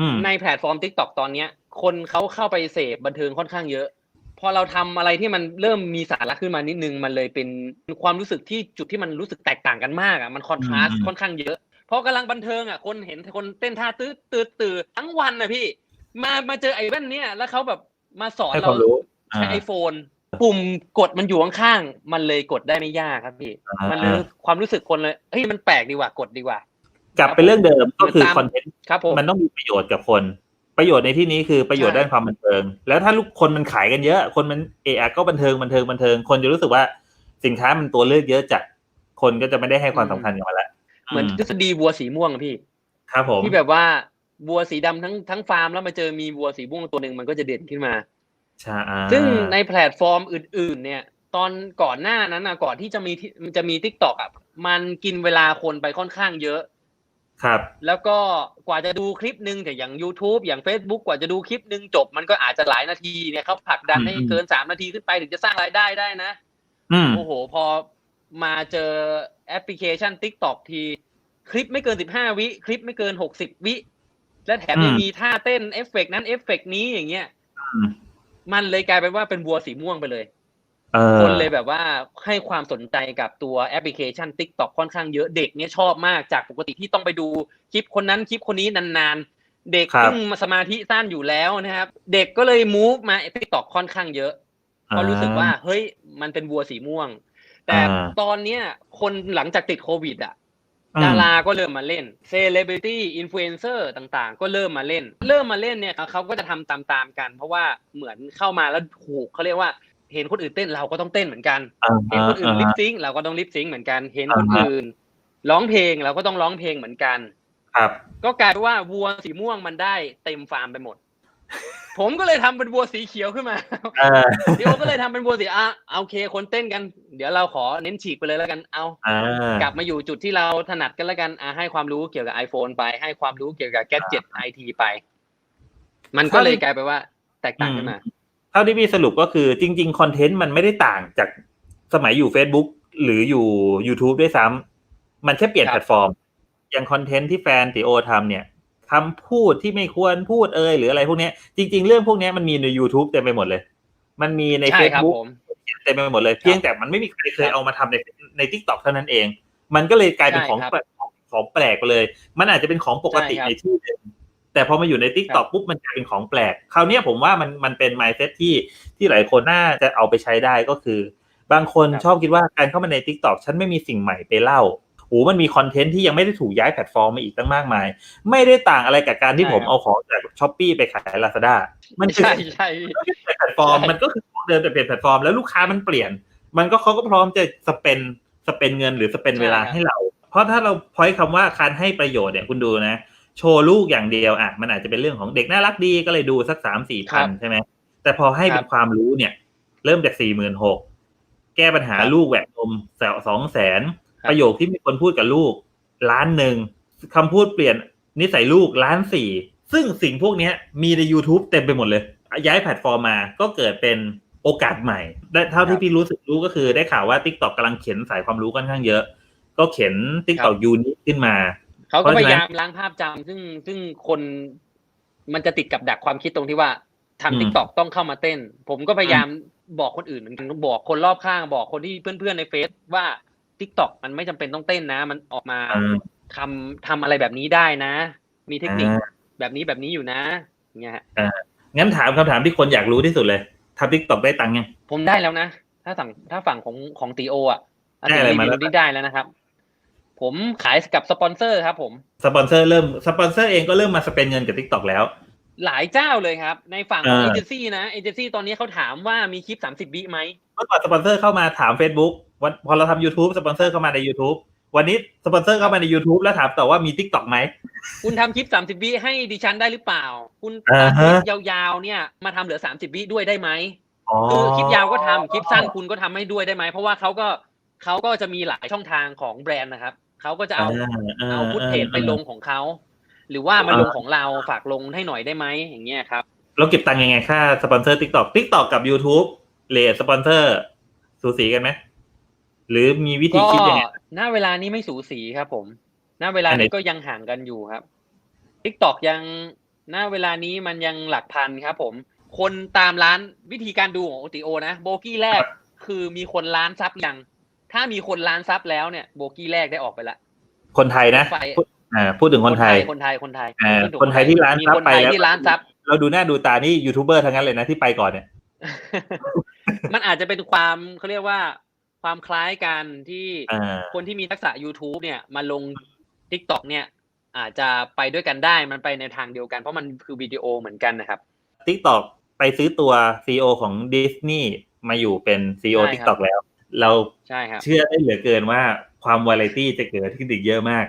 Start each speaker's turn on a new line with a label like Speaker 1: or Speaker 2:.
Speaker 1: อืม
Speaker 2: ในแพลตฟอร์ม TikTok ตอนเนี้ย คนเขาเข้าไปเสพบันเทิงค่อนข้างเยอะ พอเราทำอะไรที่มันเริ่มมีสาระขึ้นมานิดนึง มันเลยเป็นความรู้สึกที่จุดที่มันรู้สึกแตกต่างกันมากอะมันคอนทราส
Speaker 1: อืม
Speaker 2: ค่อนข้างเยอะเพราะกำลังบันเทิงอะคนเห็นคนเต้นท่าตื้อตื้อตื้อทั้งวันนะพี่ มามาเจอไอ้แว่นเนี้ยแล้วเขาแบบมาสอน
Speaker 1: ให้ค
Speaker 2: เรา
Speaker 1: วามรู้
Speaker 2: ใช้
Speaker 1: อ่า
Speaker 2: ไอโฟนปุ่มกดมันอยู่ข้างๆมันเลยกดได้ไม่ยากครับพี่
Speaker 1: อ่ามั
Speaker 2: มันเลยความรู้สึกคนเลยเฮ้ยมันแปลกดีกว่ากดดีกว่า
Speaker 1: กลับไปเรื่องเดิมก็คือ
Speaker 2: ตาม
Speaker 1: คอนเทนต์
Speaker 2: ครับผม
Speaker 1: มันต้องมีประโยชน์กับคน ประโยชน์ในที่นี้คือประโยชน์
Speaker 2: ใช่
Speaker 1: ด้านความบันเทิง แล้วถ้าลูกคนมันขายกันเยอะ คนมันเอะอะก็บันเทิงบันเทิงบันเทิงคนจะรู้สึกว่าสินค้ามันตัวเลือกเยอะจัดคนก็จะไม่ได้ให้ความสำคัญกับมันละ
Speaker 2: เหมือนทฤษฎีวัวสีม่วงอะพี่
Speaker 1: ครับผม
Speaker 2: ที่แบบว่าวัวสีดำทั้งทั้งฟาร์มแล้วมาเจอมีวัวสีม่วงตัวหนึ่งมันก็จะเด่นขึ้นมา
Speaker 1: ใช่อ่า
Speaker 2: ซึ่งในแพลตฟอร์มอื่น ๆ เนี่ย ตอนก่อนหน้านั้นนะก่อนที่จะมีที่จะมีทิกตอกอะมันกินเวลาคนไปค่อนข้างเยอะ
Speaker 1: ครับ
Speaker 2: แล้วก็กว่าจะดูคลิปหนึ่งแต่อย่าง YouTube อย่าง Facebook กว่าจะดูคลิปหนึ่งจบมันก็อาจจะหลายนาทีเนี่ยเขาผลักดันให้
Speaker 1: อืม
Speaker 2: เกินสามนาทีขึ้นไปถึงจะสร้างรายได้ได้นะ
Speaker 1: อืม
Speaker 2: โอ้โห พอมาเจอแอปพลิเคชัน TikTok ทีคลิปไม่เกินสิบห้าวิ คลิปไม่เกินหกสิบวิ และแถมยัง
Speaker 1: อืม
Speaker 2: มีท่าเต้นเอฟเฟกต์นั้นเอฟเฟกต์นี้อย่างเงี้ย
Speaker 1: อืม
Speaker 2: มันเลยกลายเป็นว่าเป็นวัวสีม่วงไปเลย
Speaker 1: เออ
Speaker 2: คนเลยแบบว่าให้ความสนใจกับตัวแอปพลิเคชัน TikTok ค่อนข้างเยอะเด็กเนี่ยชอบมากจากปกติที่ต้องไปดูคลิปคนนั้นคลิปคนนี้นานๆ เด็ก
Speaker 1: ครับ
Speaker 2: ซึ่งสมาธิสั้นอยู่แล้วนะครับ เด็กก็เลย move มา TikTok ค่อนข้างเยอะเพราะรู้สึกว่าเฮ้ยมันเป็นวัวสีม่วง แต่
Speaker 1: อ่า
Speaker 2: ตอนเนี้ยคนหลังจากติดโควิดอะ
Speaker 1: อืม
Speaker 2: ดาราก็เริ่มมาเล่นเซเลบริตี้อินฟลูเอนเซอร์ต่างๆ ก็เริ่มมาเล่น เริ่มมาเล่นเนี่ยเขาก็จะทำตามๆกัน เพราะว่าเหมือนเข้ามาแล้วถูกเขาเรียกว่า เห็นคนอื่นเต้นเราก็ต้องเต้นเหมือนกัน
Speaker 1: อ่า
Speaker 2: เห็นคนอื่น
Speaker 1: อ่า
Speaker 2: ลิปซิงค์เราก็ต้องลิปซิงค์เหมือนกัน เห็นคน
Speaker 1: อ่าฮะ
Speaker 2: อื่นร้องเพลงเราก็ต้องร้องเพลงเหมือนกัน
Speaker 1: ครับ
Speaker 2: ก็กลายเป็นว่าวัวสีม่วงมันได้เต็มฟาร์มไปหมด ผมก็เลยทำเป็นวัวสีเขียวขึ้นมา
Speaker 1: เออ
Speaker 2: พี่โอก็เลยทำเป็นวัวสีอะโอเค คนเต้นกัน เดี๋ยวเราขอเน้นฉีกไปเลยแล้วกัน เอา
Speaker 1: อ่าก
Speaker 2: ลับมาอยู่จุดที่เราถนัดกันแล้วกันอะให้ความรู้เกี่ยวกับ iPhone ไป ให้ความรู้เกี่ยวกับแกดเจ็ตไอทีไป มันก็เลยกลายไปนว่า แตกต่างขึ้นมา
Speaker 1: เท่าที่พี่สรุปก็คือจริง ๆ คอนเทนต์มันไม่ได้ต่างจากสมัยอยู่ Facebook หรืออยู่ YouTube ด้วยซ้ำมันแค่เปลี่ยน
Speaker 2: ครับ
Speaker 1: แพลตฟอร์ม อย่างคอนเทนต์ที่แฟนติโอทำเนี่ยคำพูดที่ไม่ควรพูดเอยหรืออะไรพวกเนี้ยจริง ๆ เรื่องพวกเนี้ยมันมีใน YouTube เต็มไปหมดเลย มันมีใน
Speaker 2: ใช่ครับ
Speaker 1: Facebook
Speaker 2: ผม
Speaker 1: เต็มไปหมดเลยเพียงแต่มันไม่มีใครเคยเอามาทำในใน t ิ k t o k เท่านั้นเอง มันก็เลยกลายเป็น
Speaker 2: ใช่
Speaker 1: ของ
Speaker 2: ครับ
Speaker 1: แปลกของแปลกไปเลย มันอาจจะเป็นของปกติ
Speaker 2: ใช่ครับ
Speaker 1: ในที่หนึ่ง แต่พอมาอยู่ใน t ิ k t o k ปุ๊บมันกลายเป็นของแปลก คราวเนี้ยผมว่ามันมันเป็น mindset ที่ที่หลายคนน่าจะเอาไปใช้ได้ก็คือ บางคน
Speaker 2: ครับ
Speaker 1: ชอบคิดว่าการเข้ามาใน t ิ k t o k ฉันไม่มีสิ่งใหม่ไปเล่าโอ้มันมีคอนเทนต์ที่ยังไม่ได้ถูกย้ายแพลตฟอร์มมาอีกตั้งมากมาย ไม่ได้ต่างอะไรกับการที่
Speaker 2: ใช่
Speaker 1: ผม
Speaker 2: ครับ
Speaker 1: เอาของจากช้อปปีไปขาย Lazada มันคือ
Speaker 2: ใช่ใช่
Speaker 1: แพลตฟอร์ม
Speaker 2: ใช่
Speaker 1: มันก็คือของเดิมแต่เปลี่ยนแพลตฟอร์มแล้วลูกค้ามันเปลี่ยน มันก็เขาก็พร้อมจะสเปนสเปนเงินหรือสเปนเวลาให้เรา เพราะถ้าเราพอยคำว่าการให้ประโยชน์เนี่ยคุณดูนะ โชว์ลูกอย่างเดียวอะมันอาจจะเป็นเรื่องของเด็กน่ารักดีก็เลยดูสักสามสี่พันใช่ไหมแต่พอให้เป็นความรู้เนี่ย เริ่มจากสี่หมื่นหกแก้ปัญหาลูกแหวกนมแสสองแสนประโยคที่มีคนพูดกับลูกล้านหนึ่งคำพูดเปลี่ยนนิสัยลูกล้านสี่ซึ่งสิ่งพวกเนี้ยมีใน YouTube เต็มไปหมดเลย ย้ายแพลตฟอร์มมาก็เกิดเป็นโอกาสใหม่ได้เท่าที่พี่รู้สึกรู้ก็คือได้ข่าวว่า t ิ k t o k กำลังเขียนสายความรู้ค่อนข้างเยอะ ก็เขียน t ิ k t o k ยูนิขึ้นมา
Speaker 2: เขาก็
Speaker 1: เพราะ
Speaker 2: พ
Speaker 1: ฉะนั้น
Speaker 2: ยายามล้างภาพจำซึ่งซึ่งคนมันจะติดกับดักความคิดตรงที่ว่า
Speaker 1: อืม
Speaker 2: ทำทิกตอกต้องเข้ามาเต้น ผมก็พยายามบอกคนอื่นเหมือนกันบอกคนรอบข้างบอกคนที่เพื่อนๆในเฟซว่าทิกตอกมันไม่จำเป็นต้องเต้นนะ มันออกมา
Speaker 1: อ่า
Speaker 2: ทำทำอะไรแบบนี้ได้นะ มีเทคนิค
Speaker 1: อ่า
Speaker 2: แบบนี้แบบนี้อยู่นะอย่างเงี้ยฮะ
Speaker 1: งั้นถามคำถามที่คนอยากรู้ที่สุดเลยทำ t ิ k t o k ได้ตังค์ยัง
Speaker 2: ผมได้แล้วนะ ถ้าสั่งถ้าฝั่งของของตีโออะอา
Speaker 1: ได้
Speaker 2: ติ
Speaker 1: อะไร
Speaker 2: รี
Speaker 1: มา
Speaker 2: วิ
Speaker 1: แล้ว
Speaker 2: วนี่ได้แล้วนะครับ ผมขายกับสปอนเซอร์ครับผม
Speaker 1: สปอนเซอร์เริ่มสปอนเซอร์เองก็เริ่มมาสเปนเงินกับ t ิ k t o k แล้ว
Speaker 2: หลายเจ้าเลยครับ ในฝั่งของ
Speaker 1: อ่า
Speaker 2: เอเจนซี่นะเอเจนซี่ตอนนี้เขาถามว่ามีคลิปสามสิบวิไหม
Speaker 1: เมื่อก่อนสปอนเซอร์เข้ามาถาม Facebook วันพอเราทำ YouTube สปอนเซอร์เข้ามาใน YouTube วันนี้สปอนเซอร์เข้ามาใน YouTube แล้วถามต่อว่ามี t ิ k t o k ไหม
Speaker 2: คุณทำคลิปสามสิบวิให้ดิฉันได้หรือเปล่า คุณ
Speaker 1: อ่า
Speaker 2: ตัด
Speaker 1: ฮะ
Speaker 2: คลิปยาวๆเนี่ยมาทำเหลือสามสิบวิด้วยได้ไหม
Speaker 1: อ๋อ
Speaker 2: คือคลิปยาวก็ทำคลิปสั้นคุณก็ทำให้ด้วยได้ไหม เพราะว่าเขาก็เขาก็จะมีหลายช่องทางของแบรนด์นะครับ เขาก็จะเอาเอาฟุตเทจไปลงของเขา หรือว่ามาลงของเราฝากลงให้หน่อยได้ไหมอย่างเงี้ยครับ
Speaker 1: เราเก็บตังค์ยังไงค่าสปอนเซอร์ TikTok TikTok กับ YouTube เลทสปอนเซอร์สูสีกันไหมหรือมีวิธี
Speaker 2: ก็
Speaker 1: คิดยังไง
Speaker 2: ณเวลานี้ไม่สูสีครับผมณเวลา
Speaker 1: อันไหน
Speaker 2: นี้ก็ยังห่างกันอยู่ครับ TikTok ยังณเวลานี้มันยังหลักพันครับผม คนตามร้านวิธีการดูของโอติโอนะ โบกี้แรกคือมีคนล้านซับยัง ถ้ามีคนล้านซับแล้วเนี่ยโบกี้แรกได้ออกไปละ
Speaker 1: คนไทยนะ
Speaker 2: ไฟ
Speaker 1: พูดอ่าพูดถึงคนไทย
Speaker 2: คนไทย คนไทย
Speaker 1: อ่า
Speaker 2: พูดถึง
Speaker 1: คนไทยที่ร้าน
Speaker 2: มี
Speaker 1: ซับ
Speaker 2: คน
Speaker 1: ไป
Speaker 2: ไทย
Speaker 1: แล้ว
Speaker 2: ที่ร้านซับ
Speaker 1: เราดูหน้าดูตานี่ยูทูบเบอร์ทั้งนั้นเลยนะที่ไปก่อนเนี่ย
Speaker 2: มันอาจจะเป็นความเขาเรียกว่าความคล้ายกันที่
Speaker 1: อ่า
Speaker 2: คนที่มีทักษะ YouTube เนี่ยมาลง TikTok เนี่ย อาจจะไปด้วยกันได้มันไปในทางเดียวกันเพราะมันคือวิดีโอเหมือนกันนะครับ
Speaker 1: ทิกตอกไปซื้อตัวซีอของดิสนีย์มาอยู่เป็นซีอ
Speaker 2: ใช่
Speaker 1: ทิก
Speaker 2: ครั
Speaker 1: ตอบกแล้ว เรา
Speaker 2: ใช่ครับ
Speaker 1: เชื่อได้เหลือเกินว่าความวาไรตี้จะเกิดขึ้นอีกเยอะมาก